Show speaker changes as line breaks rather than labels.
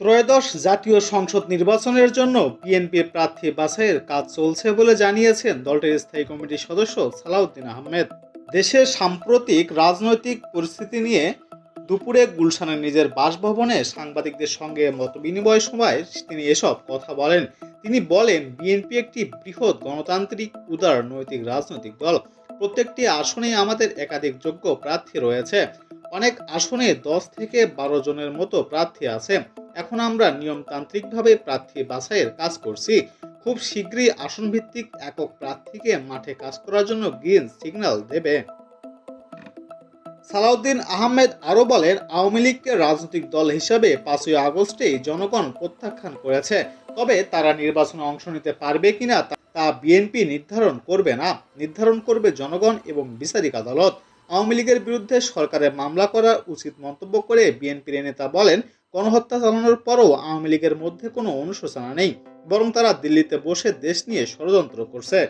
ত্রয়োদশ জাতীয় সংসদ নির্বাচনের জন্য বিএনপির প্রার্থী বাছাইয়ের কাজ চলছে বলে জানিয়েছেন দলটির স্থায়ী কমিটির সদস্য সালাউদ্দিন আহমেদ। দেশের সাম্প্রতিক রাজনৈতিক পরিস্থিতি নিয়ে দুপুরে গুলশানের নিজের বাসভবনে সাংবাদিকদের সঙ্গে মত বিনিময় সময় তিনি এসব কথা বলেন। তিনি বলেন, বিএনপি একটি বৃহৎ গণতান্ত্রিক, উদার নৈতিক রাজনৈতিক দল। প্রত্যেকটি আসনেই আমাদের একাধিক যোগ্য প্রার্থী রয়েছে। অনেক আসনে দশ থেকে বারো জনের মতো প্রার্থী আছে। এখন আমরা নিয়মতান্ত্রিকভাবে প্রার্থী বাছাইয়ের কাজ করছি। খুব শীঘ্রই আসন ভিত্তিক একক প্রার্থীকে মাঠে কাজ করার জন্য গ্রিন সিগন্যাল দেবে। সালাউদ্দিন আহমেদ আরও বলেন, আওয়ামী লীগকে রাজনৈতিক দল হিসাবে পাঁচই আগস্টেই জনগণ প্রত্যাখ্যান করেছে। তবে তারা নির্বাচনে অংশ নিতে পারবে কিনা তা- তা বিএনপি নির্ধারণ করবে না। নির্ধারণ করবে জনগণ এবং বিচারিক আদালত। আওয়ামী লীগের বিরুদ্ধে সরকারের মামলা করা উচিত মন্তব্য করে বিএনপির নেতা বলেন, গণহত্যা চালানোর পরও আওয়ামী লীগের মধ্যে কোনো অনুশোচনা নেই, বরং তারা দিল্লিতে বসে দেশ নিয়ে ষড়যন্ত্র করছে।